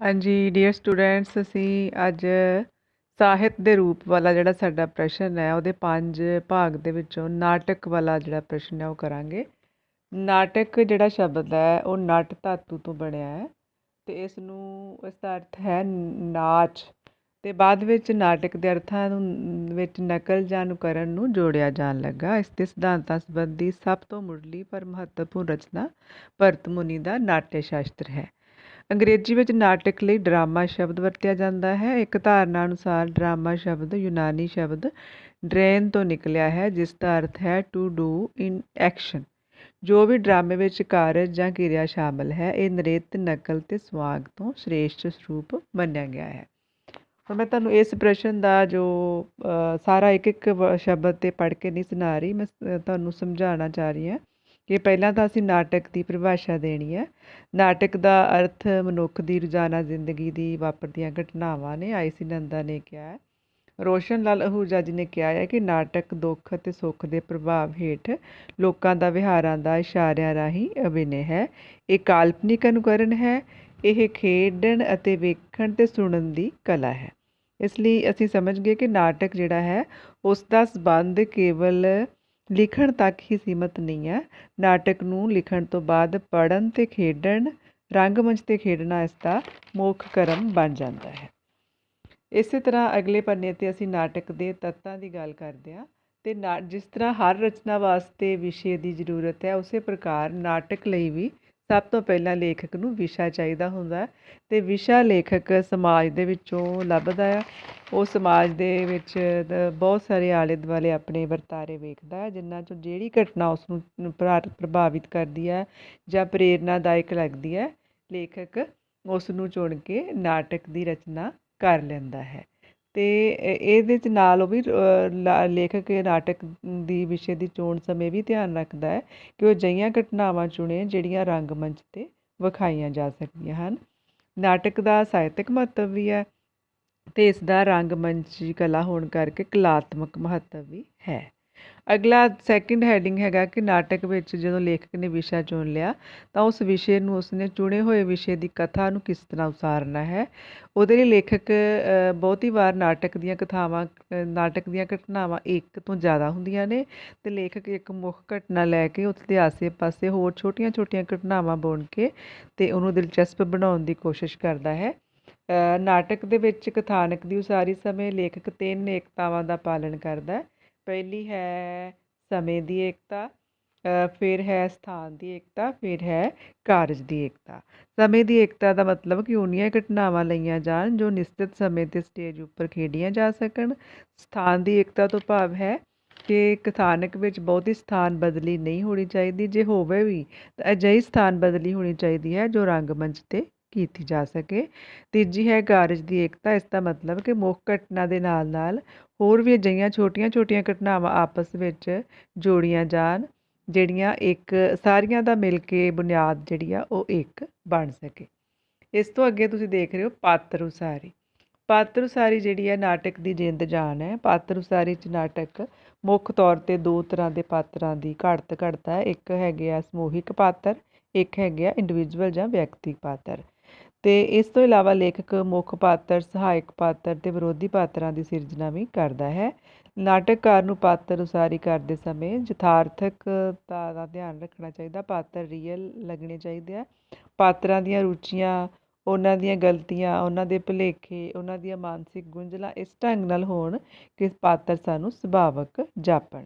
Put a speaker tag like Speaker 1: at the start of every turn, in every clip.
Speaker 1: ਹਾਂਜੀ dear students ਅਸੀਂ ਅੱਜ ਸਾਹਿਤ ਦੇ ਰੂਪ ਵਾਲਾ ਜਿਹੜਾ ਸਾਡਾ ਪ੍ਰਸ਼ਨ ਹੈ, ਉਹਦੇ ਪੰਜ ਭਾਗ ਦੇ ਵਿੱਚੋਂ ਨਾਟਕ ਵਾਲਾ ਜਿਹੜਾ ਪ੍ਰਸ਼ਨ ਹੈ, ਉਹ ਕਰਾਂਗੇ। ਨਾਟਕ ਜਿਹੜਾ ਸ਼ਬਦ ਹੈ, ਉਹ ਨਟ ਧਾਤੂ ਤੋਂ ਬਣਿਆ ਹੈ ਤੇ ਇਸ ਨੂੰ ਇਸ ਦਾ ਅਰਥ ਹੈ ਨਾਚ। ਤੇ ਬਾਅਦ ਵਿੱਚ ਨਾਟਕ ਦੇ ਅਰਥਾਂ ਨੂੰ, ਵਿੱਚ ਨਕਲ ਜਾਂ ਅਨੁਕਰਨ ਨੂੰ ਜੋੜਿਆ ਜਾਣ ਲੱਗਾ। ਇਸ ਦੇ ਸਿਧਾਂਤਾਂ ਸੰਬੰਧੀ ਸਭ ਤੋਂ ਮੁੱਢਲੀ ਪਰ ਮਹੱਤਵਪੂਰਨ ਰਚਨਾ ਭਰਤ ਮੁਨੀ ਦਾ ਨਾਟਯ ਸ਼ਾਸਤਰ ਹੈ। ਅੰਗਰੇਜ਼ੀ ਵਿੱਚ ਨਾਟਕ ਲਈ ਡਰਾਮਾ ਸ਼ਬਦ ਵਰਤਿਆ ਜਾਂਦਾ ਹੈ। ਇੱਕ ਧਾਰਨਾ ਅਨੁਸਾਰ ਡਰਾਮਾ ਸ਼ਬਦ, ਯੂਨਾਨੀ ਸ਼ਬਦ ਡਰੇਨ ਤੋਂ ਨਿਕਲਿਆ ਹੈ, ਜਿਸ ਦਾ ਅਰਥ ਹੈ ਟੂ ਡੂ ਇਨ ਐਕਸ਼ਨ ਜੋ ਵੀ ਡਰਾਮੇ ਵਿੱਚ ਕਾਰਜ ਜਾਂ ਕਿਰਿਆ ਸ਼ਾਮਲ ਹੈ, ਇਹ ਨ੍ਰਿਤ, ਨਕਲ ਤੇ ਸਵਾਗ ਤੋਂ ਸ਼੍ਰੇਸ਼ਟ ਸਰੂਪ ਮੰਨਿਆ ਗਿਆ ਹੈ। ਹੁਣ ਮੈਂ ਤੁਹਾਨੂੰ ਇਸ ਪ੍ਰਸ਼ਨ ਦਾ ਜੋ ਸਾਰਾ ਇੱਕ ਇੱਕ ਵ- ਸ਼ਬਦ ਤੇ ਪੜ੍ਹ ਕੇ ਨਹੀਂ ਸੁਣਾ ਰਹੀ, ਮੈਂ ਤੁਹਾਨੂੰ ਸਮਝਾਉਣਾ ਚਾਹ ਰਹੀ ਹਾਂ। ਕਿ ਪਹਿਲਾਂ ਤਾਂ ਅਸੀਂ ਨਾਟਕ ਦੀ ਪਰਿਭਾਸ਼ਾ ਦੇਣੀ ਹੈ। ਨਾਟਕ ਦਾ ਅਰਥ ਮਨੁੱਖ ਦੀ ਰੋਜ਼ਾਨਾ ਜ਼ਿੰਦਗੀ ਦੀ ਵਾਪਰਦੀਆਂ ਘਟਨਾਵਾਂ ਨੇ, ਆਈਸੀ ਨੰਦਾ ਨੇ ਕਿਹਾ ਹੈ। ਰੋਸ਼ਨ ਲਾਲ ਅਹੂਜਾ ਜੀ ਨੇ ਕਿਹਾ ਹੈ ਕਿ ਨਾਟਕ ਦੁੱਖ ਅਤੇ ਸੁੱਖ ਦੇ ਪ੍ਰਭਾਵ ਹੇਠ ਲੋਕਾਂ ਦਾ ਵਿਹਾਰਾਂ ਦਾ ਇਸ਼ਾਰਿਆਂ ਰਾਹੀਂ ਅਭਿਨੈ ਹੈ। ਇਹ ਕਾਲਪਨਿਕ ਅਨੁਕਰਨ ਹੈ। ਇਹ ਖੇਡਣ ਅਤੇ ਵੇਖਣ ਤੇ ਸੁਣਨ ਦੀ ਕਲਾ ਹੈ। ਇਸ ਲਈ ਅਸੀਂ ਸਮਝ ਗਏ ਕਿ ਨਾਟਕ ਜਿਹੜਾ ਹੈ ਉਸ ਦਾ ਸਬੰਧ ਕੇਵਲ ਲਿਖਣ ਤੱਕ ਹੀ ਸੀਮਤ ਨਹੀਂ ਹੈ। ਨਾਟਕ ਨੂੰ ਲਿਖਣ ਤੋਂ ਬਾਅਦ ਪੜ੍ਹਨ ਤੇ ਖੇਡਣ, ਰੰਗਮੰਚ ਤੇ ਖੇਡਣਾ ਇਸ ਦਾ ਮੁੱਖ ਕਰਮ ਬਣ ਜਾਂਦਾ ਹੈ। ਇਸੇ ਤਰ੍ਹਾਂ ਅਗਲੇ ਪੰਨੇ ਤੇ ਅਸੀਂ ਨਾਟਕ ਦੇ ਤੱਤਾਂ ਦੀ ਗੱਲ ਕਰਦੇ ਹਾਂ ਤੇ ਨਾ, ਜਿਸ ਤਰ੍ਹਾਂ ਹਰ ਰਚਨਾ ਵਾਸਤੇ ਵਿਸ਼ੇ ਦੀ ਜ਼ਰੂਰਤ ਹੈ, ਉਸੇ ਪ੍ਰਕਾਰ ਨਾਟਕ ਲਈ ਵੀ ਸਭ ਤੋਂ ਪਹਿਲਾਂ ਲੇਖਕ ਨੂੰ ਵਿਸ਼ਾ ਚਾਹੀਦਾ ਹੁੰਦਾ ਹੈ ਤੇ ਵਿਸ਼ਾ ਲੇਖਕ ਸਮਾਜ ਦੇ ਵਿੱਚੋਂ ਲੱਭਦਾ ਹੈ। ਉਹ ਸਮਾਜ ਦੇ ਵਿੱਚ ਬਹੁਤ ਸਾਰੇ ਆਲੇ ਦੁਆਲੇ ਆਪਣੇ ਵਰਤਾਰੇ ਵੇਖਦਾ ਹੈ, ਜਿਨ੍ਹਾਂ ਚੋਂ ਜਿਹੜੀ ਘਟਨਾ ਉਸ ਨੂੰ ਪ੍ਰਭਾਵਿਤ ਕਰਦੀ ਹੈ ਜਾਂ ਪ੍ਰੇਰਨਾਦਾਇਕ ਲੱਗਦੀ ਹੈ, ਲੇਖਕ ਉਸ ਨੂੰ ਚੁਣ ਕੇ ਨਾਟਕ ਦੀ ਰਚਨਾ ਕਰ ਲੈਂਦਾ ਹੈ। ਤੇ ਇਹਦੇ ਚ ਨਾਲ ਉਹ ਵੀ ਲਾ- ਲੇਖਕ ਨਾਟਕ ਦੀ ਵਿਸ਼ੇ ਦੀ ਚੋਣ ਸਮੇਂ ਵੀ ਧਿਆਨ ਰੱਖਦਾ ਹੈ ਕਿ ਉਹ ਅਜਿਹੀਆਂ ਘਟਨਾਵਾਂ ਚੁਣੇ ਜਿਹੜੀਆਂ ਰੰਗਮੰਚ ਤੇ ਵਿਖਾਈਆਂ ਜਾ ਸਕਦੀਆਂ ਹਨ। ਨਾਟਕ ਦਾ ਸਾਹਿਤਕ ਮਹੱਤਵ ਵੀ ਹੈ ਅਤੇ ਇਸ ਦਾ ਰੰਗਮੰਚੀ ਕਲਾ ਹੋਣ ਕਰਕੇ ਕਲਾਤਮਕ ਮਹੱਤਵ ਵੀ ਹੈ। ਅਗਲਾ ਸੈਕਿੰਡ ਹੈਡਿੰਗ ਹੈਗਾ ਕਿ ਨਾਟਕ ਵਿੱਚ ਜਦੋਂ ਲੇਖਕ ਨੇ ਵਿਸ਼ਾ ਚੁਣ ਲਿਆ, ਤਾਂ ਉਸ ਵਿਸ਼ੇ ਨੂੰ ਉਸਨੇ ਚੁਣੇ ਹੋਏ ਵਿਸ਼ੇ ਦੀ ਕਥਾ ਨੂੰ ਕਿਸ ਤਰ੍ਹਾਂ ਉਸਾਰਨਾ ਹੈ? ਉਹਦੇ ਲਈ ਲੇਖਕ ਬਹੁਤੀ ਵਾਰ ਨਾਟਕ ਦੀਆਂ ਕਥਾਵਾਂ ਨਾਟਕ ਦੀਆਂ ਘਟਨਾਵਾਂ ਇੱਕ ਤੋਂ ਜ਼ਿਆਦਾ ਹੁੰਦੀਆਂ ਨੇ ਤੇ ਲੇਖਕ ਇੱਕ ਮੁੱਖ ਘਟਨਾ ਲੈ ਕੇ ਉਸ ਦੇ ਆਸੇ-ਪਾਸੇ ਹੋਰ ਛੋਟੀਆਂ-ਛੋਟੀਆਂ ਘਟਨਾਵਾਂ ਬੁਣ ਕੇ ਤੇ ਉਹਨੂੰ ਦਿਲਚਸਪ ਬਣਾਉਣ ਦੀ ਕੋਸ਼ਿਸ਼ ਕਰਦਾ ਹੈ। ਨਾਟਕ ਦੇ ਵਿੱਚ ਕਥਾਨਕ ਦੀ ਉਸਾਰੀ ਸਮੇਂ ਲੇਖਕ ਤਿੰਨ ਏਕਤਾਵਾਂ ਦਾ ਪਾਲਣ ਕਰਦਾ ਪਹਿਲੀ ਹੈ ਸਮੇਂ ਦੀ ਏਕਤਾ ਫਿਰ ਹੈ ਸਥਾਨ ਦੀ ਏਕਤਾ, ਫਿਰ ਹੈ ਕਾਰਜ ਦੀ ਏਕਤਾ। ਸਮੇਂ ਦੀ ਏਕਤਾ ਦਾ ਮਤਲਬ ਕਿ ਉਨੀਆਂ ਘਟਨਾਵਾਂ ਲਈਆਂ ਜਾਣ ਜੋ ਨਿਸ਼ਚਿਤ ਸਮੇਂ ਤੇ ਸਟੇਜ ਉੱਪਰ ਖੇਡੀਆਂ ਜਾ ਸਕਣ। ਸਥਾਨ ਦੀ ਏਕਤਾ ਤੋਂ ਭਾਵ ਹੈ ਕਿ ਕਥਾਨਕ ਵਿੱਚ ਬਹੁਤੀ ਸਥਾਨ ਬਦਲੀ ਨਹੀਂ ਹੋਣੀ ਚਾਹੀਦੀ। ਜੇ ਹੋਵੇ ਵੀ ਤਾਂ ਅਜਿਹੀ ਸਥਾਨ ਬਦਲੀ ਹੋਣੀ ਚਾਹੀਦੀ ਹੈ ਜੋ ਰੰਗਮੰਚ ਤੇ ਕੀਤੀ ਜਾ ਸਕੇ। ਤੀਜੀ ਹੈ ਕਾਰਜ ਦੀ ਏਕਤਾ। ਇਸ ਦਾ ਮਤਲਬ ਕਿ ਮੁੱਖ ਘਟਨਾ ਦੇ ਨਾਲ ਨਾਲ ਹੋਰ ਵੀ ਅਜਿਹੀਆਂ ਛੋਟੀਆਂ-ਛੋਟੀਆਂ ਘਟਨਾਵਾਂ ਆਪਸ ਵਿੱਚ ਜੋੜੀਆਂ ਜਾਣ, ਜਿਹੜੀਆਂ ਇੱਕ ਸਾਰੀਆਂ ਦਾ ਮਿਲ ਕੇ ਬੁਨਿਆਦ ਜਿਹੜੀ ਆ ਉਹ ਇੱਕ ਬਣ ਸਕੇ। ਇਸ ਤੋਂ ਅੱਗੇ ਤੁਸੀਂ ਦੇਖ ਰਹੇ ਹੋ ਪਾਤਰ ਉਸਾਰੀ। ਪਾਤਰ ਉਸਾਰੀ ਜਿਹੜੀ ਹੈ ਨਾਟਕ ਦੀ ਜਿੰਦ ਜਾਨ ਹੈ। ਪਾਤਰ ਉਸਾਰੀ ਚ ਨਾਟਕ ਮੁੱਖ ਤੌਰ ਤੇ ਦੋ ਤਰ੍ਹਾਂ ਦੇ ਪਾਤਰਾਂ ਦੀ ਘੜਤ ਘੜਦਾ ਹੈ। ਇੱਕ ਹੈਗੇ ਆ ਸਮੂਹਿਕ ਪਾਤਰ, ਇੱਕ ਹੈਗੇ ਆ ਇੰਡੀਵਿਜੂਅਲ ਜਾਂ ਵਿਅਕਤੀ ਪਾਤਰ। ਤੇ ਇਸ ਤੋਂ ਇਲਾਵਾ ਲੇਖਕ, ਮੁੱਖ ਪਾਤਰ, ਸਹਾਇਕ ਪਾਤਰ ਤੇ ਵਿਰੋਧੀ ਪਾਤਰਾਂ ਦੀ ਸਿਰਜਣਾ ਵੀ ਕਰਦਾ ਹੈ। ਨਾਟਕਕਾਰ ਨੂੰ ਪਾਤਰ ਉਸਾਰੀ ਕਰਦੇ ਸਮੇਂ ਯਥਾਰਥਕਤਾ ਦਾ ਧਿਆਨ ਰੱਖਣਾ ਚਾਹੀਦਾ, ਪਾਤਰ ਰੀਅਲ ਲੱਗਣੇ ਚਾਹੀਦੇ ਆ। ਪਾਤਰਾਂ ਦੀਆਂ ਰੁਚੀਆਂ, ਉਹਨਾਂ ਦੀਆਂ ਗਲਤੀਆਂ, ਉਹਨਾਂ ਦੇ ਭੁਲੇਖੇ, ਉਹਨਾਂ ਦੀਆਂ ਮਾਨਸਿਕ ਗੁੰਝਲਾਂ ਇਸ ਢੰਗ ਨਾਲ ਹੋਣ ਕਿ ਪਾਤਰ ਸਾਨੂੰ ਸੁਭਾਵਕ ਜਾਪਣ।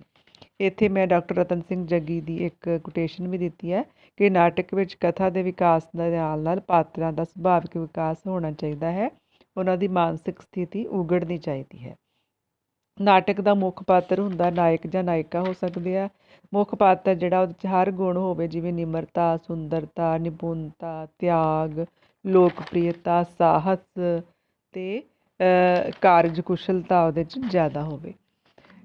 Speaker 1: ਇੱਥੇ ਮੈਂ ਡਾਕਟਰ ਰਤਨ ਸਿੰਘ ਜੱਗੀ ਦੀ ਇੱਕ ਕੋਟੇਸ਼ਨ ਵੀ ਦਿੱਤੀ ਹੈ ਕਿ ਨਾਟਕ ਵਿੱਚ ਕਥਾ ਦੇ ਵਿਕਾਸ ਦੇ ਨਾਲ ਨਾਲ ਪਾਤਰਾਂ ਦਾ ਸੁਭਾਵਿਕ ਵਿਕਾਸ ਹੋਣਾ ਚਾਹੀਦਾ ਹੈ ਉਹਨਾਂ ਦੀ ਮਾਨਸਿਕ ਸਥਿਤੀ ਉਗੜਨੀ ਚਾਹੀਦੀ ਹੈ। ਨਾਟਕ ਦਾ ਮੁੱਖ ਪਾਤਰ ਹੁੰਦਾ ਨਾਇਕ ਜਾਂ ਨਾਇਕਾ ਹੋ ਸਕਦੇ ਆ। ਮੁੱਖ ਪਾਤਰ ਜਿਹੜਾ ਉਹਦੇ 'ਚ ਹਰ ਗੁਣ ਹੋਵੇ ਜਿਵੇਂ ਨਿਮਰਤਾ ਸੁੰਦਰਤਾ ਨਿਪੁੰਨਤਾ ਤਿਆਗ ਲੋਕਪ੍ਰਿਯਤਾ ਸਾਹਸ ਤੇ ਅ, ਕਾਰਜਕੁਸ਼ਲਤਾ ਉਹਦੇ 'ਚ ਜ਼ਿਆਦਾ ਹੋਵੇ।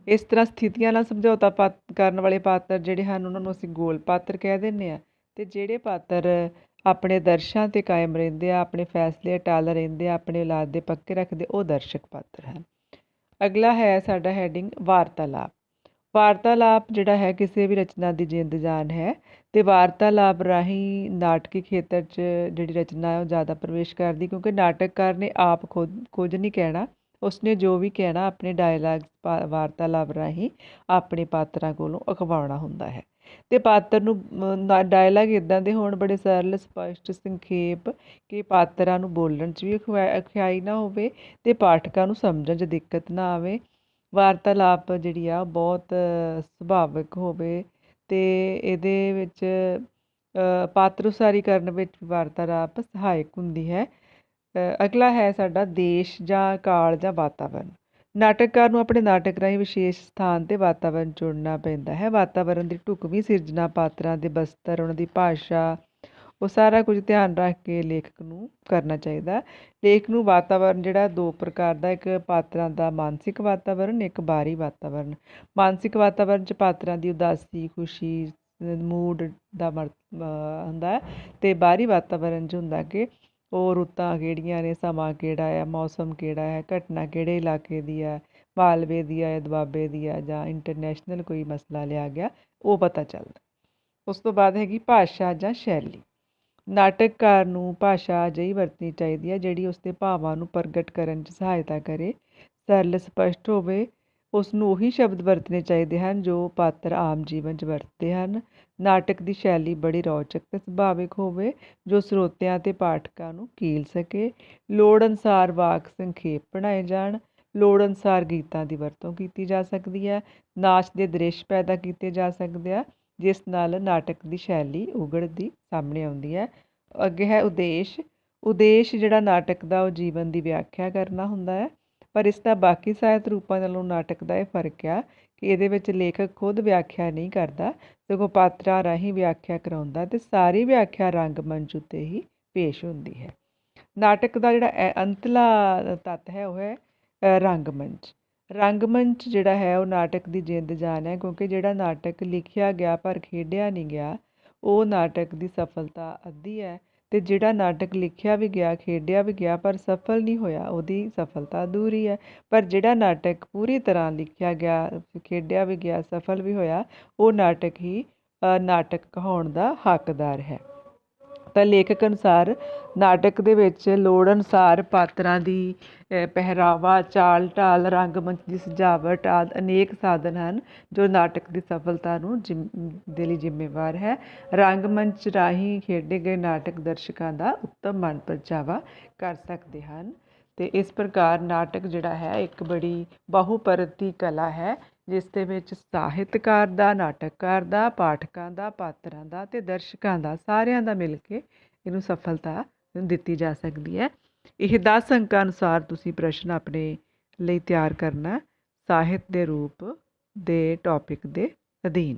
Speaker 1: ਇਸ ਤਰ੍ਹਾਂ ਸਥਿਤੀਆਂ ਨਾਲ ਸਮਝੌਤਾ ਪਾਤ ਕਰਨ ਵਾਲੇ ਪਾਤਰ ਜਿਹੜੇ ਹਨ, ਉਹਨਾਂ ਨੂੰ ਅਸੀਂ ਗੋਲ ਪਾਤਰ ਕਹਿ ਦਿੰਦੇ ਹਾਂ ਅਤੇ ਜਿਹੜੇ ਪਾਤਰ ਆਪਣੇ ਦਰਸ਼ਾਂ ਤੇ ਕਾਇਮ ਰਹਿੰਦੇ ਆ, ਆਪਣੇ ਫੈਸਲੇ ਅਟਲ ਰਹਿੰਦੇ ਆ, ਆਪਣੇ ਔਲਾਦ ਦੇ ਪੱਕੇ ਰੱਖਦੇ, ਉਹ ਦਰਸ਼ਕ ਪਾਤਰ ਹਨ। ਅਗਲਾ ਹੈ ਸਾਡਾ ਹੈਡਿੰਗ ਵਾਰਤਾਲਾਪ। ਵਾਰਤਾਲਾਪ ਜਿਹੜਾ ਹੈ ਕਿਸੇ ਵੀ ਰਚਨਾ ਦੀ ਜਿੰਦ ਜਾਨ ਹੈ ਤੇ ਵਾਰਤਾਲਾਪ ਰਾਹੀਂ ਨਾਟਕੀ ਖੇਤਰ 'ਚ ਜਿਹੜੀ ਰਚਨਾ ਹੈ, ਉਹ ਜ਼ਿਆਦਾ ਪ੍ਰਵੇਸ਼ ਕਰਦੀ ਕਿਉਂਕਿ ਨਾਟਕਕਾਰ ਨੇ ਆਪ ਖੁਦ, ਕੁਝ ਨਹੀਂ ਕਹਿਣਾ। ਉਸਨੇ ਜੋ ਵੀ ਕਹਿਣਾ ਆਪਣੇ ਡਾਇਲਾਗ ਵਾਰਤਾਲਾਪ ਰਾਹੀਂ ਆਪਣੇ ਪਾਤਰਾਂ ਕੋਲੋਂ ਅਖਵਾਉਣਾ ਹੁੰਦਾ ਹੈ। ਤੇ ਪਾਤਰ ਨੂੰ ਡਾਇਲਾਗ ਇਦਾਂ ਦੇ ਹੋਣ ਬੜੇ ਸਰਲ, ਸਪਸ਼ਟ, ਸੰਖੇਪ ਕਿ ਪਾਤਰਾਂ ਨੂੰ ਬੋਲਣ 'ਚ ਵੀ ਅਖਵਾ- ਅਖਿਆਈ ਨਾ ਹੋਵੇ ਤੇ ਪਾਠਕਾਂ ਨੂੰ ਸਮਝਣ 'ਚ ਦਿੱਕਤ ਨਾ ਆਵੇ। ਵਾਰਤਾਲਾਪ ਜਿਹੜੀ ਆ, ਉਹ ਬਹੁਤ ਸੁਭਾਵਿਕ ਹੋਵੇ ਤੇ ਇਹਦੇ ਵਿੱਚ ਪਾਤਰ ਉਸਾਰੀ ਕਰਨ ਵਿੱਚ ਵੀ ਵਾਰਤਾਲਾਪ ਸਹਾਇਕ ਹੁੰਦੀ ਹੈ। ਅਗਲਾ ਹੈ ਸਾਡਾ ਦੇਸ਼ ਜਾਂ ਕਾਲ ਜਾਂ ਵਾਤਾਵਰਨ। ਨਾਟਕਕਾਰ ਨੂੰ ਆਪਣੇ ਨਾਟਕ ਰਾਹੀਂ ਵਿਸ਼ੇਸ਼ ਸਥਾਨ ਤੇ ਵਾਤਾਵਰਨ ਚੁਣਨਾ ਪੈਂਦਾ ਹੈ। ਵਾਤਾਵਰਨ ਦੀ ਢੁਕਵੀਂ ਸਿਰਜਣਾ, ਪਾਤਰਾਂ ਦੇ ਬਸਤਰ, ਉਹਨਾਂ ਦੀ ਭਾਸ਼ਾ, ਉਹ ਸਾਰਾ ਕੁਝ ਧਿਆਨ ਰੱਖ ਕੇ ਲੇਖਕ ਨੂੰ ਕਰਨਾ ਚਾਹੀਦਾ ਲੇਖ ਨੂੰ ਵਾਤਾਵਰਨ ਜਿਹੜਾ ਦੋ ਪ੍ਰਕਾਰ ਦਾ, ਇੱਕ ਪਾਤਰਾਂ ਦਾ ਮਾਨਸਿਕ ਵਾਤਾਵਰਨ, ਇੱਕ ਬਾਹਰੀ ਵਾਤਾਵਰਨ। ਮਾਨਸਿਕ ਵਾਤਾਵਰਨ 'ਚ ਪਾਤਰਾਂ ਦੀ ਉਦਾਸੀ, ਖੁਸ਼ੀ ਮੂਡ ਦਾ ਮਰ- ਹੁੰਦਾ ਹੈ ਤੇ ਬਾਹਰੀ ਵਾਤਾਵਰਨ 'ਚ ਹੁੰਦਾ ਕਿ ਉਹ ਰੁੱਤਾਂ ਕਿਹੜੀਆਂ ਨੇ, ਸਮਾਂ ਕਿਹੜਾ ਹੈ, ਮੌਸਮ ਕਿਹੜਾ ਹੈ, ਘਟਨਾ ਕਿਹੜੇ ਇਲਾਕੇ ਦੀ ਹੈ, ਮਾਲਵੇ ਦੀ ਹੈ, ਦੁਆਬੇ ਦੀ ਹੈ ਜਾਂ ਇੰਟਰਨੈਸ਼ਨਲ ਕੋਈ ਮਸਲਾ ਲਿਆ ਗਿਆ, ਉਹ ਪਤਾ ਚੱਲਦਾ। ਉਸ ਤੋਂ ਬਾਅਦ ਹੈਗੀ ਭਾਸ਼ਾ ਜਾਂ ਸ਼ੈਲੀ। ਨਾਟਕਕਾਰ ਨੂੰ ਭਾਸ਼ਾ ਅਜਿਹੀ ਵਰਤਣੀ ਚਾਹੀਦੀ ਹੈ, ਜਿਹੜੀ ਉਸਦੇ ਭਾਵਾਂ ਨੂੰ ਪ੍ਰਗਟ ਕਰਨ 'ਚ ਸਹਾਇਤਾ ਕਰੇ। ਸਰਲ, ਸਪਸ਼ਟ ਹੋਵੇ ਉਸ ਨੂੰ ਉਹੀ ਸ਼ਬਦ ਵਰਤਣੇ ਚਾਹੀਦੇ ਹਨ ਜੋ ਪਾਤਰ ਆਮ ਜੀਵਨ 'ਚ ਵਰਤਦੇ ਹਨ। ਨਾਟਕ ਦੀ ਸ਼ੈਲੀ ਬੜੀ ਰੌਚਕ ਅਤੇ ਸੁਭਾਵਿਕ ਹੋਵੇ, ਜੋ ਸਰੋਤਿਆਂ ਅਤੇ ਪਾਠਕਾਂ ਨੂੰ ਕੀਲ ਸਕੇ। ਲੋੜ ਅਨੁਸਾਰ ਵਾਕ ਸੰਖੇਪ ਬਣਾਏ ਜਾਣ, ਲੋੜ ਅਨੁਸਾਰ ਗੀਤਾਂ ਦੀ ਵਰਤੋਂ ਕੀਤੀ ਜਾ ਸਕਦੀ ਹੈ, ਨਾਚ ਦੇ ਦ੍ਰਿਸ਼ ਪੈਦਾ ਕੀਤੇ ਜਾ ਸਕਦੇ ਆ, ਜਿਸ ਨਾਲ ਨਾਟਕ ਦੀ ਸ਼ੈਲੀ ਉਗੜਦੀ ਸਾਹਮਣੇ ਆਉਂਦੀ ਹੈ। ਅੱਗੇ ਹੈ ਉਦੇਸ਼। ਉਦੇਸ਼ ਜਿਹੜਾ ਨਾਟਕ ਦਾ ਉਹ ਜੀਵਨ ਦੀ ਵਿਆਖਿਆ ਕਰਨਾ ਹੁੰਦਾ ਹੈ, ਪਰ ਇਸ ਦਾ ਬਾਕੀ ਸਾਹਿਤ ਰੂਪਾਂ ਨਾਲੋਂ ਨਾਟਕ ਦਾ ਇਹ ਫ਼ਰਕ ਆ ਕਿ ਇਹਦੇ ਵਿੱਚ ਲੇਖਕ ਖੁਦ ਵਿਆਖਿਆ ਨਹੀਂ ਕਰਦਾ ਸਗੋਂ ਪਾਤਰਾਂ ਰਾਹੀਂ ਵਿਆਖਿਆ ਕਰਾਉਂਦਾ ਤੇ ਸਾਰੀ ਵਿਆਖਿਆ ਰੰਗਮੰਚ ਉੱਤੇ ਹੀ ਪੇਸ਼ ਹੁੰਦੀ ਹੈ। ਨਾਟਕ ਦਾ ਜਿਹੜਾ ਐ- ਅੰਤਲਾ ਤੱਤ ਹੈ ਉਹ ਹੈ ਅ, ਰੰਗਮੰਚ ਰੰਗਮੰਚ ਜਿਹੜਾ ਹੈ ਉਹ ਨਾਟਕ ਦੀ ਜਿੰਦ ਜਾਨ ਹੈ ਕਿਉਂਕਿ ਜਿਹੜਾ ਨਾਟਕ ਲਿਖਿਆ ਗਿਆ ਪਰ ਖੇਡਿਆ ਨਹੀਂ ਗਿਆ ਉਹ ਨਾਟਕ ਦੀ ਸਫਲਤਾ ਅੱਧੀ ਹੈ। ਅਤੇ ਜਿਹੜਾ ਨਾਟਕ ਲਿਖਿਆ ਵੀ ਗਿਆ, ਖੇਡਿਆ ਵੀ ਗਿਆ, ਪਰ ਸਫਲ ਨਹੀਂ ਹੋਇਆ, ਉਹਦੀ ਸਫਲਤਾ ਅਧੂਰੀ ਹੈ। ਪਰ ਜਿਹੜਾ ਨਾਟਕ ਪੂਰੀ ਤਰ੍ਹਾਂ ਲਿਖਿਆ ਗਿਆ, ਖੇਡਿਆ ਵੀ ਗਿਆ, ਸਫਲ ਵੀ ਹੋਇਆ, ਉਹ ਨਾਟਕ ਹੀ ਨਾਟਕ ਕਹਾਉਣ ਦਾ ਹੱਕਦਾਰ ਹੈ। ਤਾਂ ਲੇਖਕ ਅਨੁਸਾਰ ਨਾਟਕ ਦੇ ਵਿੱਚ ਲੋੜ ਅਨੁਸਾਰ ਪਾਤਰਾਂ ਦੀ ਪਹਿਰਾਵਾ, ਚਾਲ ਢਾਲ, ਰੰਗ ਮੰਚ ਦੀ ਸਜਾਵਟ ਆਦਿ ਅਨੇਕ ਸਾਧਨ ਹਨ ਜੋ ਨਾਟਕ ਦੀ ਸਫਲਤਾ ਨੂੰ ਜਿੰਮ- ਦੇ ਲਈ ਜ਼ਿੰਮੇਵਾਰ ਹੈ। ਰੰਗ ਮੰਚ ਰਾਹੀਂ ਖੇਡੇ ਗਏ ਨਾਟਕ ਦਰਸ਼ਕਾਂ ਦਾ ਉੱਤਮ ਮਨ ਪਰਚਾਵਾ ਕਰ ਸਕਦੇ ਹਨ। ਤੇ ਇਸ ਪ੍ਰਕਾਰ ਨਾਟਕ ਜਿਹੜਾ ਹੈ, ਇੱਕ ਬੜੀ ਬਾਹੂਪਰਤੀ ਕਲਾ ਹੈ। ਜਿਸ ਦੇ ਵਿੱਚ ਸਾਹਿਤਕਾਰ ਦਾ, ਨਾਟਕਕਾਰ ਦਾ, ਪਾਠਕਾਂ ਦਾ, ਪਾਤਰਾਂ ਦਾ ਅਤੇ ਦਰਸ਼ਕਾਂ ਦਾ ਸਾਰਿਆਂ ਦਾ ਮਿਲ ਕੇ ਇਹਨੂੰ ਸਫਲਤਾ ਦਿੱਤੀ ਜਾ ਸਕਦੀ ਹੈ। ਇਹ 10 ਅੰਕਾਂ ਅਨੁਸਾਰ ਤੁਸੀਂ ਪ੍ਰਸ਼ਨ ਆਪਣੇ ਲਈ ਤਿਆਰ ਕਰਨਾ। ਸਾਹਿਤ ਦੇ ਰੂਪ ਦੇ ਟੌਪਿਕ ਦੇ ਅਧੀਨ।